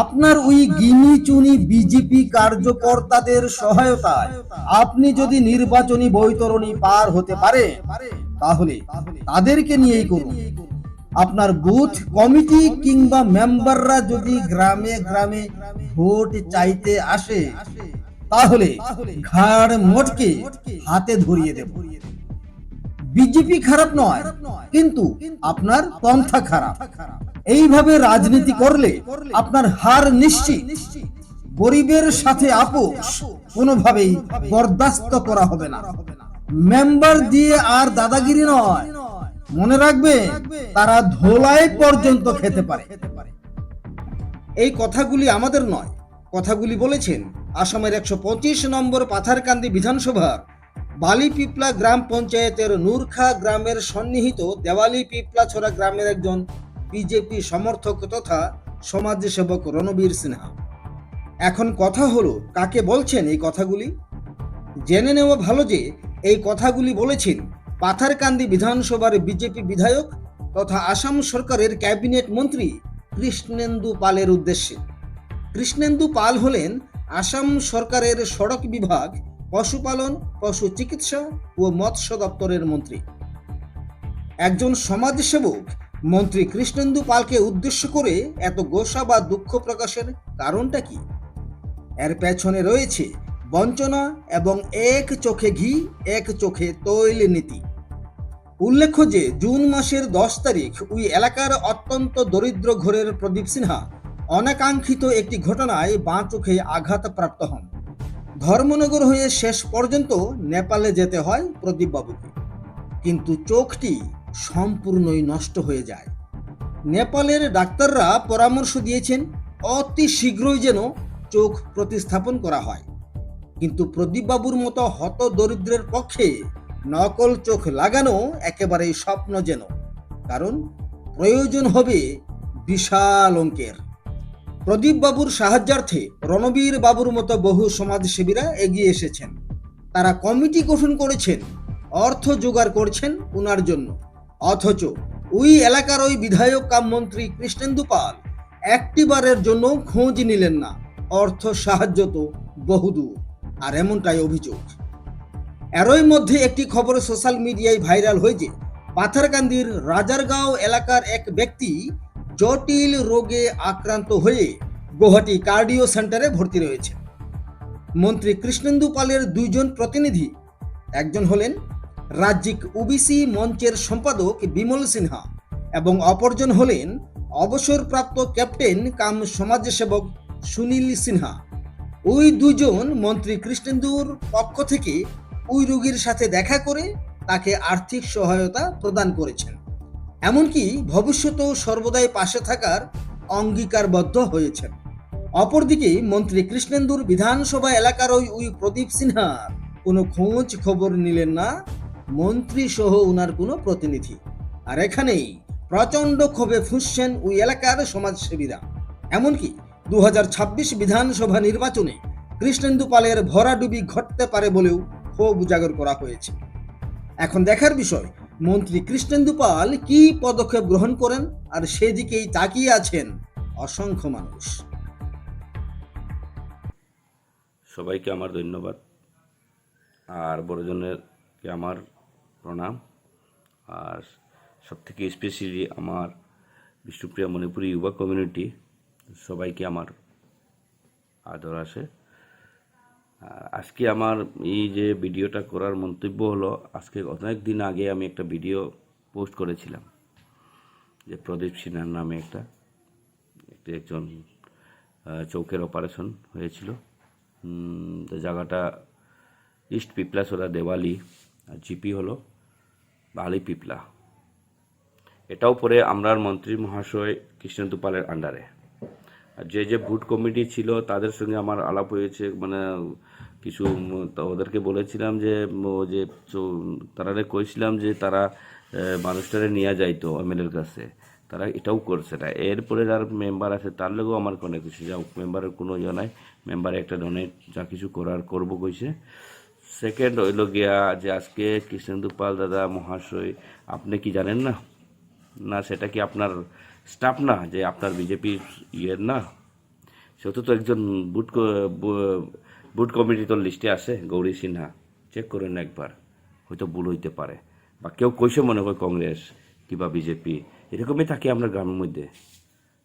আপনার ওই গিনি চুনি বিজেপি কার্যকর্তাদের সহায়তায় আপনি যদি নির্বাচনী বৈতরণী পার হতে পারে, তাহলে তাদেরকে নিয়েই করুন। আপনার বুথ কমিটি কিংবা মেম্বাররা যদি গ্রামে গ্রামে ভোট চাইতে আসে, তাহলে ঘাড় মোটকে হাতে ধরিয়ে দেব। বিজেপি খারাপ নয়, কিন্তু আপনার পন্থা খারাপ। এইভাবে রাজনীতি করলে আপনার হার নিশ্চিত। গরিবের সাথে আপোষ কোনোভাবেই বরদাস্ত করা হবে না। মেম্বার দিয়ে আর দাদাগিরি নয়, মনে রাখবে তারা ধোলাই পর্যন্ত খেতে পারে। এই কথাগুলি আমাদের নয়, কথাগুলি বলেছেন আসামের একশো পঁচিশ নম্বর পাথারকান্দি বিধানসভার বালি পিপলা গ্রাম পঞ্চায়েতের নূরখা গ্রামের সন্নিহিত দেওয়ালি পিপলাছড়া গ্রামের একজন বিজেপি সমর্থক তথা সমাজসেবক রণবীর সিনহা। এখন কথা হলো, কাকে বলছেন এই কথাগুলি? জেনে নেওয়া ভালো যে, এই কথাগুলি বলেছেন পাথারকান্দি বিধানসভার বিজেপি বিধায়ক তথা আসাম সরকারের ক্যাবিনেট মন্ত্রী কৃষ্ণেন্দু পালের উদ্দেশ্যে। কৃষ্ণেন্দু পাল হলেন আসাম সরকারের সড়ক বিভাগ, পশুপালন, পশু চিকিৎসা ও মৎস্য দপ্তরের মন্ত্রী। একজন সমাজসেবক মন্ত্রী কৃষ্ণেন্দু পালকে উদ্দেশ্য করে এত গোসা বা দুঃখ প্রকাশের কারণটা কি? এর পেছনে রয়েছে বঞ্চনা এবং এক চোখে ঘি, এক চোখে তৈল নীতি। উল্লেখ্য যে জুন মাসের দশ তারিখ ওই এলাকার অত্যন্ত দরিদ্র ঘরের প্রদীপ সিনহা অনাকাঙ্ক্ষিত একটি ঘটনায় বাঁ চোখে আঘাতপ্রাপ্ত হন। ধর্মনগর হয়ে শেষ পর্যন্ত নেপালে যেতে হয় প্রদীপবাবুকে। কিন্তু চোখটি সম্পূর্ণই নষ্ট হয়ে যায়। নেপালের ডাক্তাররা পরামর্শ দিয়েছেন, অতি শীঘ্রই যেন চোখ প্রতিস্থাপন করা হয়। কিন্তু প্রদীপবাবুর মতো হত দরিদ্রের পক্ষে নকল চোখ লাগানো একেবারেই স্বপ্ন যেন। কারণ প্রয়োজন হবে বিশাল অঙ্কের। প্রদীপবাবুর সাহায্যার্থে রণবীর বাবুর মতো বহু সমাজসেবীরা এগিয়ে এসেছেন। তারা কমিটি গঠন করেছেন, অর্থ জোগাড় করছেন উনার জন্য। অথচ ওই এলাকার ওই বিধায়ক কাম মন্ত্রী কৃষ্ণেন্দু পাল একটিবারের জন্য খোঁজ নিলেন না। অর্থ সাহায্য তো বহুদূর, আর এমনটাই অভিযোগ। এরই মধ্যে একটি খবর সোশ্যাল মিডিয়ায় ভাইরাল হয়েছে। পাথারকান্দির রাজারগাঁও এলাকার এক ব্যক্তি জটিল রোগে আক্রান্ত হয়ে গুয়াহাটি কার্ডিও সেন্টারে ভর্তি রয়েছে। মন্ত্রী কৃষ্ণেন্দু পালের দুইজন প্রতিনিধি, একজন হলেন রাজ্যিক ওবিসি মঞ্চের সম্পাদক বিমল সিনহা এবং অপরজন হলেন অবসরপ্রাপ্ত ক্যাপ্টেন কাম সমাজসেবক সুনীল সিনহা। ওই দুজন মন্ত্রী কৃষ্ণেন্দুর পক্ষ থেকে ওই রোগীর সাথে দেখা করে তাকে আর্থিক সহায়তা প্রদান করেছেন। এমনকি ভবিষ্যতেও সর্বদাই পাশে থাকার অঙ্গীকারবদ্ধ হয়েছেন। অপরদিকে মন্ত্রী কৃষ্ণেন্দুর বিধানসভা এলাকার ওই প্রদীপ সিনহার কোনো খোঁজ খবর নিলেন না মন্ত্রী সহ উনার কোনো প্রতিনিধি। আর এখানেই প্রচণ্ড ক্ষোভে ফুঁসছেন ওই এলাকার সমাজসেবীরা। এমনকি দুহাজার ছাব্বিশ বিধানসভা নির্বাচনে কৃষ্ণেন্দু পালের ভরাডুবি ঘটতে পারে বলেও ক্ষোভ উজাগর করা হয়েছে। এখন দেখার বিষয়, মন্ত্রী কৃষ্ণেন্দু পাল কি পদক্ষেপ গ্রহণ করেন আর সেদিকেই তাকিয়ে আছেন অসংখ্য মানুষ। সবাইকে আমার ধন্যবাদ। আর বড়জনেরকে আমার প্রণাম। আর সবথেকে স্পেশালি আমার বিষ্ণুপ্রিয়া মণিপুরি যুবা কমিউনিটি সবাইকে আমার আদর আসে। আজকে আমার এই যে ভিডিওটা করার মন্তব্য হলো, আজকে অনেক দিন আগে আমি একটা ভিডিও পোস্ট করেছিলাম, যে প্রদীপ সিনহার নামে একটা একজন চৌকের অপারেশন হয়েছিল। জায়গাটা ইস্ট পিপলাসোরা দেওয়ালি, আর জিপি হলো। বালি পিপলা। এটাও পরে আমরার মন্ত্রী মহাশয় কৃষ্ণেন্দু পালের আন্ডারে। আর যে যে ভোট কমিটি ছিল, তাদের সঙ্গে আমার আলাপ হয়েছে মানে কিছু ওদেরকে বলেছিলাম যে যে তারা কইছিলাম যে তারা মানুষটারে নিয়ে যাইতো এমএলএর কাছে। তারা এটাও করছে না। এরপরে যার মেম্বার আছে, তার লগেও আমার কোনো কিছু। যা মেম্বারের কোনো ইয়ে নাই। মেম্বার একটা ডোনেট যা কিছু করার, করব কইছে। সেকেন্ড হইল গিয়া যে আজকে কৃষ্ণেন্দু পাল দাদা মহাশয়, আপনি কি জানেন না? না, সেটা কি আপনার স্টাফ না, যে আপনার বিজেপির ইয়ের না? সেহেতু তো একজন বুট বুট কমিটি তোর লিস্টে আছে, গৌরী সিনহা। চেক করেন একবার, হয়তো ভুল হইতে পারে। বা কেউ কইসে মনে হয় কংগ্রেস কিংবা বিজেপি এরকমই থাকে আমরা গ্রামের মধ্যে।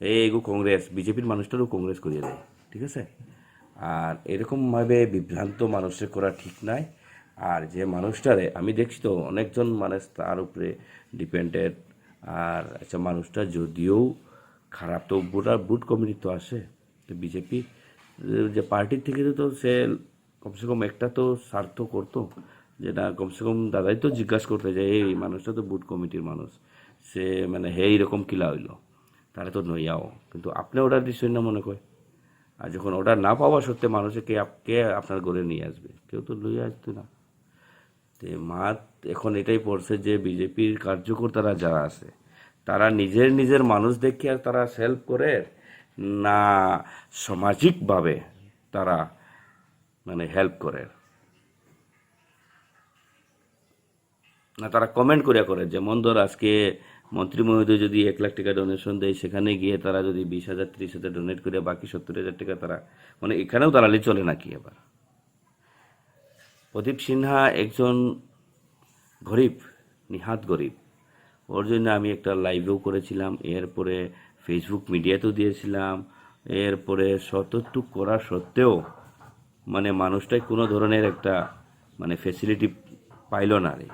এই এগো কংগ্রেস বিজেপির মানুষটারও কংগ্রেস করিয়ে দেয়, ঠিক আছে? আর এরকমভাবে বিভ্রান্ত মানুষের করা ঠিক নাই। আর যে মানুষটারে, আমি দেখছি তো অনেকজন মানুষ তার উপরে ডিপেন্ডেড। আর আচ্ছা মানুষটা যদিও খারাপ, তো বুটা বুট কমিটি তো আসে তো বিজেপি, যে পার্টির থেকে তো সে কমসে কম একটা তো স্বার্থ করতো। যে না কমসে কম দাদাই তো জিজ্ঞাসা করতে যে, এই মানুষটা তো বুট কমিটির মানুষ। সে মানে হে এইরকম কিলা হইল। তারা তো নইয়াও। কিন্তু আপনি ওটা দিচ্ছেন না মনে করে আর যখন অর্ডার না পাওয়া সত্ত্বে মানুষে কে কে আপনার ঘরে নিয়ে আসবে? কেউ তো লইয়া আসতো না। তে মাত এখন এটাই পড়ছে যে বিজেপির কার্যকর্তারা যারা আছে, তারা নিজের নিজের মানুষ দেখে আর তারা সেলফ করে না সামাজিকভাবে তারা মানে হেল্প করে। না, তারা কমেন্ট করিয়া করে যেমন ধর আজকে মন্ত্রী মহোদয় যদি এক লাখ টাকা ডোনেশন দেয়, সেখানে গিয়ে তারা যদি বিশ হাজার, ত্রিশ হাজার ডোনেট করে, বাকি সত্তর হাজার টাকা তারা মানে এখানেও দালালি চলে নাকি এবার প্রদীপ সিনহা একজন গরিব, নিহাত গরিব। ওর জন্য আমি একটা লাইভেও করেছিলাম, এরপরে ফেসবুক মিডিয়াতেও দিয়েছিলাম, এরপরে শতটুক করা সত্ত্বেও মানে মানুষটাই কোনো ধরনের একটা মানে ফেসিলিটি পাইল না রে।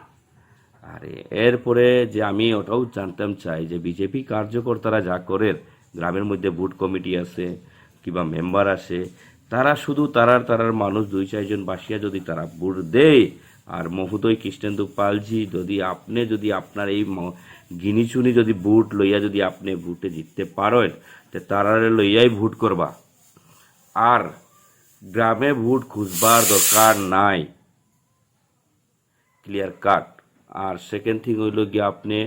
আরে, এরপরে যে আমি ওটাও জানতাম চাই যে বিজেপি কার্যকর্তারা যা করে গ্রামের মধ্যে বুট কমিটি আছে, কিংবা মেম্বার আছে, তারা শুধু তারার তারার মানুষ, দুই চারজন বাসিয়া যদি তারা ভোট দেয়, আর মহোদয় কৃষ্ণেন্দু পালজি যদি আপনি, যদি আপনার এই ম- গিনি চুনি যদি ভোট লইয়া যদি আপনি ভোটে জিততে পারেন, তো তারারে লইয়াই ভোট করবা। আর গ্রামে ভোট খুঁজবার দরকার নাই। ক্লিয়ার কাট আর সেকেন্ড থিং হইল গিয়ে আপনি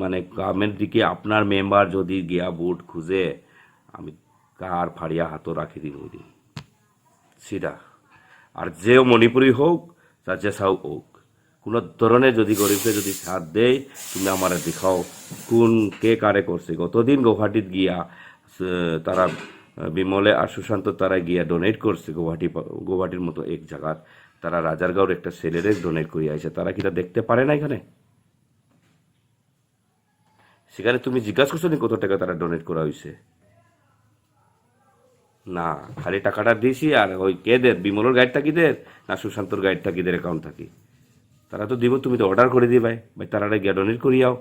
মানে গ্রামের দিকে আপনার মেম্বার যদি গিয়া ভোট খুঁজে, আমি কার ফাড়িয়া হাতও রাখি দিন ওই দিন। সিধা। আর যে মণিপুরি হোক তার যে সাউ হোক, কোনো ধরনের যদি গরিবকে যদি সাথ দেয় তুমি আমার দেখাও কোন, কে কারে করছে। গতদিন গৌহাটিত গিয়া তারা, বিমলে আর সুশান্ত তারা গিয়া ডোনেট করছে গৌহাটি গৌহাটির মতো এক জায়গার তারা রাজারগাঁওর একটা ছেলেরে ডোনেট করিয়া আইছে তারা কিটা দেখতে পারে না এখানে? সেখানে তুমি জিজ্ঞাসা করছ কত টাকা তারা ডোনেট করা হয়েছে না, খালি টাকাটা দিয়েছি আর ওই কে দের বিমলের গাইড থাকি দের না সুশান্তর গাইড থাকি দের অ্যাকাউন্ট থাকি? তারা তো দিব, তুমি তো অর্ডার করে দিবাই। ভাই, তারা গিয়া ডোনেট করিয়াও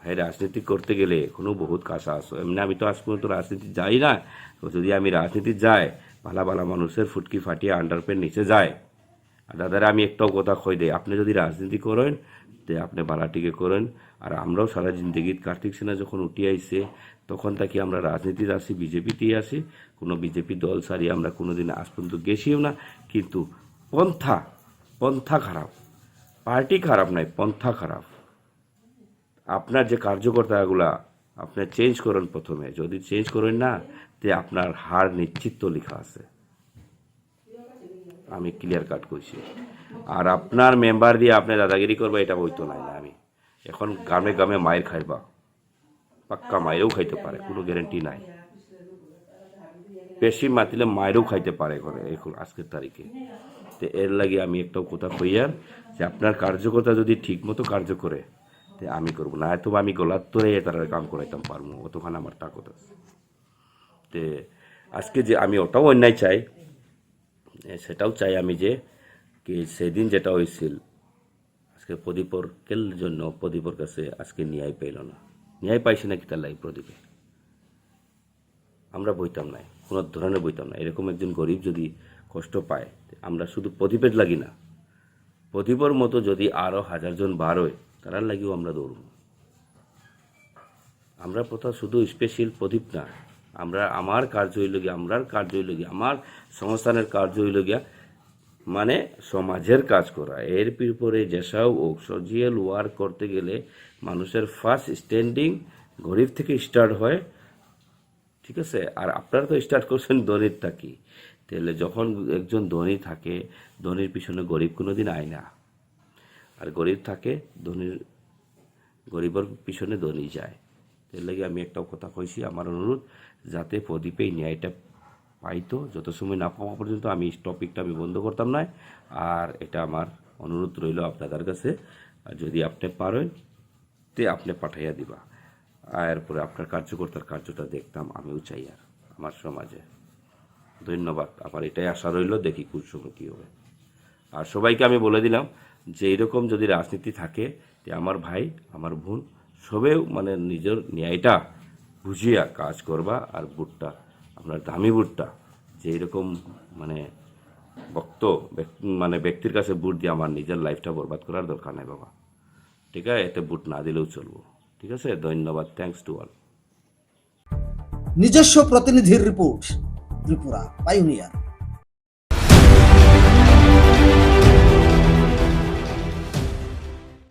ভাই, রাজনীতি করতে গেলে এখনও বহুত কাজ আসো এমনি আমি তো আজ পর্যন্ত রাজনীতি যাই না। যদি আমি রাজনীতি যাই ভালা ভালা মানুষের ফুটকি ফাটিয়ে আন্ডারপেন নিচে যায়। আর দাদারা, আমি একটাও কথা কই দেয় আপনি যদি রাজনীতি করেন, তে আপনি বালাটিকে করেন। আর আমরাও সারা জিন্দগিত কার্তিক সেনা যখন উঠি আইছে, তখন তাকে আমরা রাজনীতিতে আসি, বিজেপিতেই আসি। কোনো বিজেপি দল সারি আমরা কোনোদিন আজ পর্যন্ত গেছিও না। কিন্তু পন্থা পন্থা খারাপ। পার্টি খারাপ নাই পন্থা খারাপ। আপনার যে কার্যকর্তাগুলা, আপনি চেঞ্জ করেন প্রথমে। যদি চেঞ্জ করেন না তে আপনার হার নিশ্চিত লেখা আছে। আমি ক্লিয়ার কাট করছি আর আপনার মেম্বার দিয়ে আপনি দাদাগিরি করবা, এটা বইতো নাই না আমি। এখন গ্রামে গ্রামে মায়ের খাইবা। পাক্কা মায়েরও খাইতে পারে, কোনো গ্যারেন্টি নাই। বেশি মাতিলে মায়েরও খাইতে পারে করে এখন আজকের তারিখে। তো এর লাগে আমি একটাও কথা কইয়ার যে আপনার কার্যকর্তা যদি ঠিক মতো কার্য করে, তে আমি করব। না হয়তো আমি গলার তোরে তারা কাম করাইতাম পারব অতখানে আমার তাকত আছে। তে আজকে যে আমি ওটাও অন্যায় চাই সেটাও চাই আমি যে কি সেদিন যেটা হয়েছিল, আজকে প্রদীপর কেল জন্য প্রদীপর কাছে আজকে ন্যায় পাইল না। ন্যায় পাইছে নাকি তার লাই প্রদীপে? আমরা বইতাম নাই, কোনো ধরনের বইতাম না এরকম একজন গরিব যদি কষ্ট পায়, আমরা শুধু প্রদীপের লাগি না। প্রদীপর মতো যদি আরও হাজারজন বার হয়, তারার লাগিও আমরা দৌড়ব। আমরা প্রথা শুধু স্পেশাল প্রদীপ না আমরা, আমার কার্য হইল গিয়া, আমরার কার্য হইল গিয়া, আমার সংস্থানের কার্য হইল গিয়া মানে সমাজের কাজ করা। এর পরে যেসব ও সোজিয়াল ওয়ার্ক করতে গেলে মানুষের ফার্স্ট স্ট্যান্ডিং গরিব থেকে স্টার্ট হয়, ঠিক আছে? আর আপনারা তো স্টার্ট করছেন ধনীর থাকি তাহলে যখন একজন ধনী থাকে, ধনীর পিছনে গরিব কোনো দিন আয় না। আর গরিব থাকে, ধনীর, গরিবের পিছনে ধনী যায়। এর লাগে আমি একটাও কথা কইছি, আমার অনুরোধ, যাতে প্রদীপে ন্যায়টা পাইতো, যত সময় না পাওয়া পর্যন্ত আমি টপিকটা আমি বন্ধ করতাম না আর এটা আমার অনুরোধ রইল আপনাদের কাছে, আর যদি আপনি পারেন, তে আপনি পাঠাইয়া দিবা। আর এরপরে আপনার কার্যকর্তার কার্যটা দেখতাম, আমিও চাই আর আমার সমাজে। ধন্যবাদ আমার এটাই আশা রইল, দেখি কোন সময় কী হবে। আর সবাইকে আমি বলে দিলাম, যে এরকম যদি রাজনীতি থাকে আমার ভাই, আমার বোন সবেও মানে নিজের ন্যায়টা বুঝিয়া কাজ করবা আর বুটটা আপনার দামি বুটটা যে এরকম মানে ব্যক- মানে ব্যক্তির কাছে বুট দিয়ে আমার নিজের লাইফটা বরবাদ করার দরকার নাই বাবা। ঠিক আছে? এতে বুট না দিলেও চলবো। ঠিক আছে? ধন্যবাদ। থ্যাংকস টু অল নিজস্ব প্রতিনিধির রিপোর্ট ত্রিপুরা পাইওনিয়ার